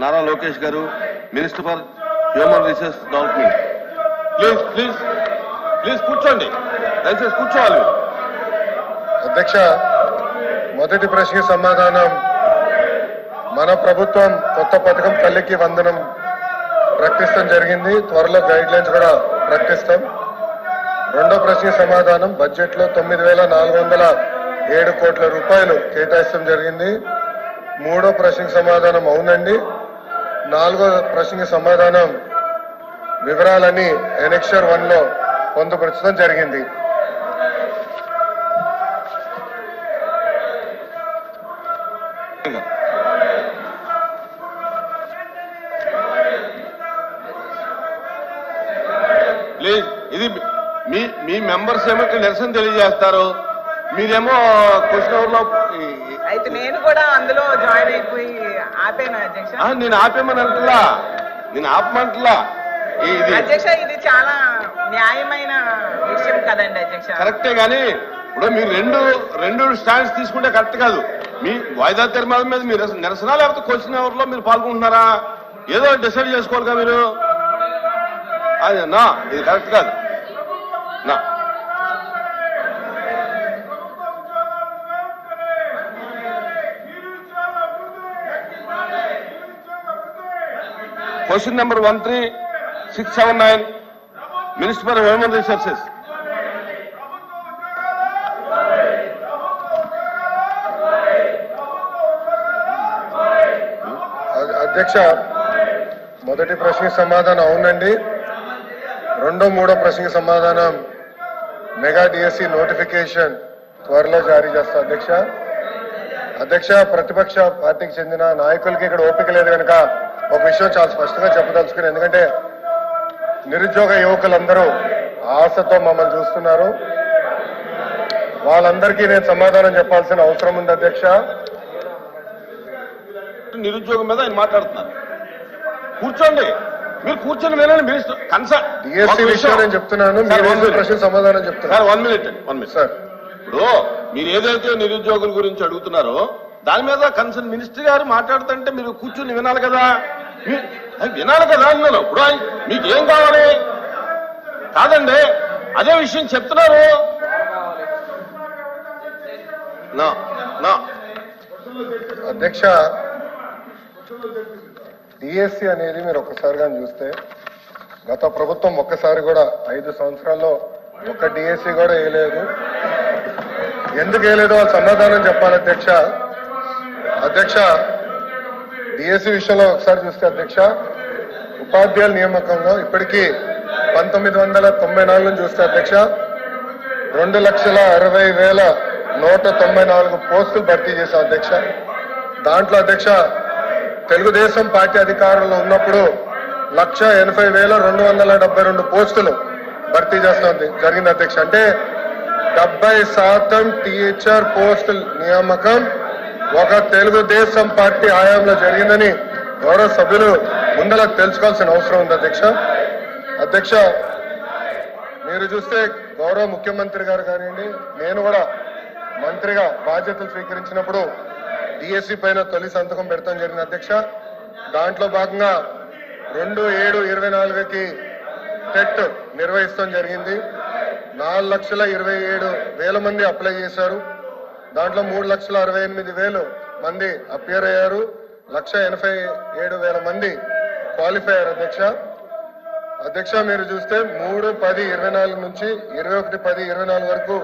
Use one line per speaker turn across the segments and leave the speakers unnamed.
నారా లోకేష్ గారు minister for human resource development. Please please please కూర్చోండి. దయచేసి కూర్చోవాలి.
అధ్యక్ష మొదటి ప్రశ్నకి సమాధానం. మన ప్రభుత్వం కొత్త పథకం తల్లికి వందనం ప్రకటిస్తాం జరిగింది. త్వరలో గైడ్ లైన్స్ కూడా ప్రకటిస్తాం. రెండో ప్రశ్నకి సమాధానం బడ్జెట్లో తొమ్మిది వేల నాలుగు వందల ఏడు కోట్ల రూపాయలు కేటాయిస్తాం జరిగింది. మూడో ప్రశ్నకు సమాధానం అవునండి. నాలుగో ప్రశ్నకి సమాధానం వివరాలని ఎనెక్షర్ వన్లో పొందుపరచడం జరిగింది.
ఇది మీ మీ మెంబర్స్ ఏమో నిరసన తెలియజేస్తారు. మీరేమో క్వశ్చన్ అవర్లో
అయితే నేను కూడా అందులో జాయిన్ అయిపోయి ఆపేనా అధ్యక్ష.
ఆ, నేను ఆపేమని అంటున్నా నేను ఆపమంటలా ఈ- ఇది
అధ్యక్ష ఇది చాలా న్యాయమైన విషయం కదండి అధ్యక్ష.
కరెక్టే గానీ ఇప్పుడు మీరు రెండు రెండు స్టాండ్స్ తీసుకుంటే కరెక్ట్ కాదు. మీ వాయిదా తీర్మానం మీద మీరు నిరసన లేకపోతే క్వశ్చన్ అవర్లో మీరు పాల్గొంటున్నారా? ఏదో డిసైడ్ చేసుకోవాలి కదా మీరు. అది నా ఇది కరెక్ట్ కాదు. నా. Question number one three six seven nine. Minister for human resources
అధ్యక్ష మొదటి ప్రశ్నకి సమాధానం అవునండి. రెండో మూడో ప్రశ్నకి సమాధానం. మెగా డిఎస్సి నోటిఫికేషన్ త్వరలో జారీ చేస్తా అధ్యక్ష. అధ్యక్ష ప్రతిపక్ష పార్టీకి చెందిన నాయకులకి ఇక్కడ ఓపిక లేదు కనుక ఒక విషయం చాలా స్పష్టంగా చెప్పదలుచుకుని ఎందుకంటే నిరుద్యోగ యువకులందరూ ఆశతో మమ్మల్ని చూస్తున్నారు. వాళ్ళందరికీ నేను సమాధానం చెప్పాల్సిన అవసరం ఉంది అధ్యక్ష.
నిరుద్యోగం మీద ఆయన మాట్లాడుతున్నారు. కూర్చోండి. మీరు కూర్చొని వినండి మినిస్టర్ కన్సర్న్
డిఎస్సి విషయం నేను చెప్తున్నాను. మీరు ప్రశ్న సమాధానం చెప్తున్నాను
sir one minute one minute.
Sir.
ఇప్పుడు మీరు ఏదైతే నిరుద్యోగుల గురించి అడుగుతున్నారో దాని మీద కన్సర్న్ మినిస్టర్ గారు మాట్లాడుతుంటే మీరు కూర్చుని వినాలి కదా. వినాలి కదా అన్నాను. ఇప్పుడు మీకు ఏం కావాలి? కాదండి అదే విషయం చెప్తున్నారు. నా నా.
అధ్యక్ష డిఎస్సి అనేది మీరు ఒక్కసారిగా చూస్తే గత ప్రభుత్వం ఒక్కసారి కూడా ఐదు సంవత్సరాల్లో ఒక్క డిఎస్సి కూడా వేయలేదు. ఎందుకు వేయలేదు వాళ్ళు సమాధానం చెప్పాలి అధ్యక్ష? అధ్యక్ష డిఎస్సి విషయంలో ఒకసారి చూస్తే అధ్యక్ష ఉపాధ్యాయుల నియామకంలో ఇప్పటికీ పంతొమ్మిది వందల తొంభై నాలుగు నుంచి చూస్తే అధ్యక్ష రెండు లక్షల అరవై వేల నూట తొంభై నాలుగు పోస్టులు భర్తీ చేశాం అధ్యక్ష. దాంట్లో అధ్యక్ష తెలుగుదేశం పార్టీ అధికారంలో ఉన్నప్పుడు లక్ష ఎనభై వేల రెండు వందల డెబ్బై రెండు పోస్టులు భర్తీ చేస్తుంది జరిగింది అధ్యక్ష. అంటే డెబ్బై శాతం టీచర్ పోస్టుల నియామకం ఒక తెలుగుదేశం పార్టీ హయాంలో జరిగిందని గౌరవ సభ్యులు ముందర తెలుసుకోవాల్సిన అవసరం ఉంది అధ్యక్ష. అధ్యక్ష మీరు చూస్తే గౌరవ ముఖ్యమంత్రి గారు కానివ్వండి నేను కూడా మంత్రిగా బాధ్యతలు స్వీకరించినప్పుడు డిఎస్సి పైన తొలి సంతకం పెడతాం జరిగింది అధ్యక్ష. దాంట్లో భాగంగా రెండు ఏడు ఇరవై నాలుగుకి టెట్ నిర్వహిస్తాం జరిగింది. నాలుగు లక్షల ఇరవై ఏడు వేల మంది అప్లై చేశారు. దాంట్లో మూడు లక్షల అరవై ఎనిమిది వేలు మంది అపియర్ అయ్యారు. లక్ష ఎనభై ఏడు వేల మంది క్వాలిఫై అయ్యారు అధ్యక్ష. అధ్యక్ష మీరు చూస్తే మూడు పది ఇరవై నాలుగు నుంచి ఇరవై ఒకటి పది ఇరవై నాలుగు వరకు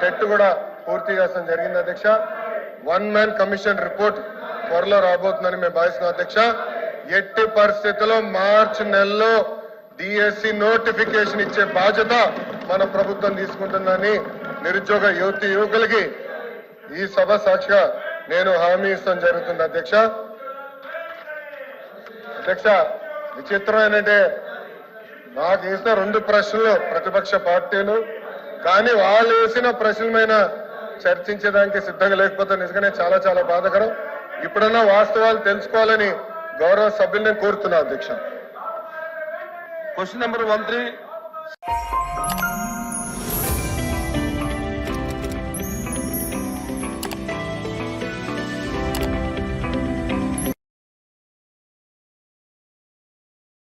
టెట్ కూడా పూర్తి చేస్తాం జరిగింది అధ్యక్ష. వన్ మ్యాన్ కమిషన్ రిపోర్ట్ త్వరలో రాబోతుందని మేము భావిస్తున్నాం అధ్యక్ష. ఎట్టి పరిస్థితుల్లో మార్చి నెలలో డిఎస్సి నోటిఫికేషన్ ఇచ్చే బాధ్యత మన ప్రభుత్వం తీసుకుంటుందని నిరుద్యోగ యువతి యువకులకి ఈ సభ సాక్షిగా నేను హామీ ఇస్తాం జరుగుతుంది. అధ్యక్ష అధ్యక్ష విచిత్రం ఏంటంటే నాకు వేసిన రెండు ప్రశ్నలు ప్రతిపక్ష పార్టీలు కానీ వాళ్ళు వేసిన ప్రశ్నలమైన చర్చించడానికి సిద్ధంగా లేకపోతే నిజంగానే చాలా చాలా బాధకరం. ఇప్పుడన్నా వాస్తవాలు తెలుసుకోవాలని గౌరవ సభ్యుల్ని కోరుతున్నా అధ్యక్ష.
Question number one three